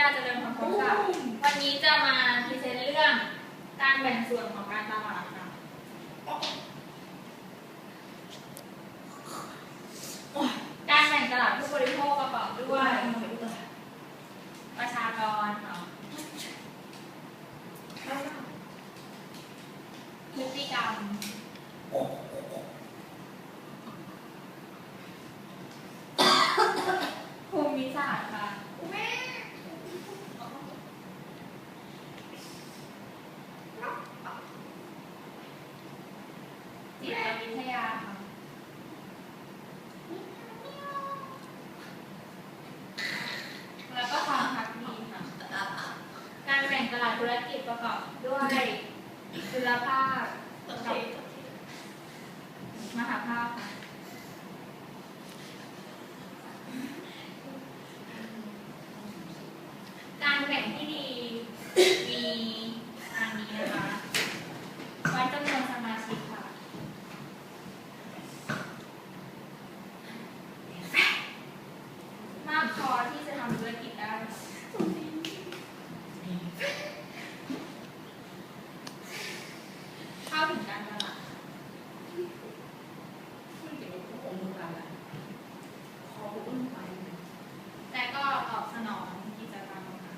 ดาเจริญพรพค่ะวันนี้จะมาพรีเซนต์เรื่องการแบ่งส่วนของการตลาดค่ะการแบ่งตลาดผู้บริโภคประกอบด้วย ประชากรค่ะพฤติกรรม ภูมิศาสตร์ค่ะ จิตวิทยาค่ะ แล้วก็ความพักดีค่ะ การแบ่งตลาด ธุรกิจประกอบด้วยจุลภาคกับมหาภาคค่ะการแบ่งที่ดีมีอันนี้นะคะวัดจำนวนสมาชิกค่ะ มากพอที่จะทำธุรกิจได้ค่ะเข้าถึงการตลาด แต่ก็ตอบสนองกิจกรรมค่ะ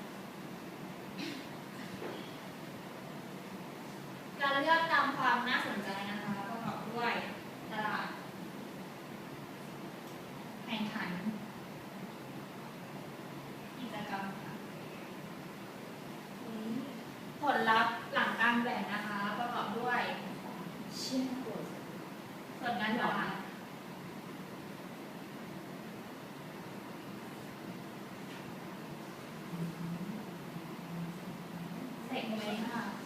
การเลือกตามความน่าสนใจนะคะประกอบด้วยตลาดแข่งขัน กิจกรรมค่ะผลลัพธ์หลังการแบ่งนะคะประกอบด้วยผลงานตลาดเสกเมค่ะ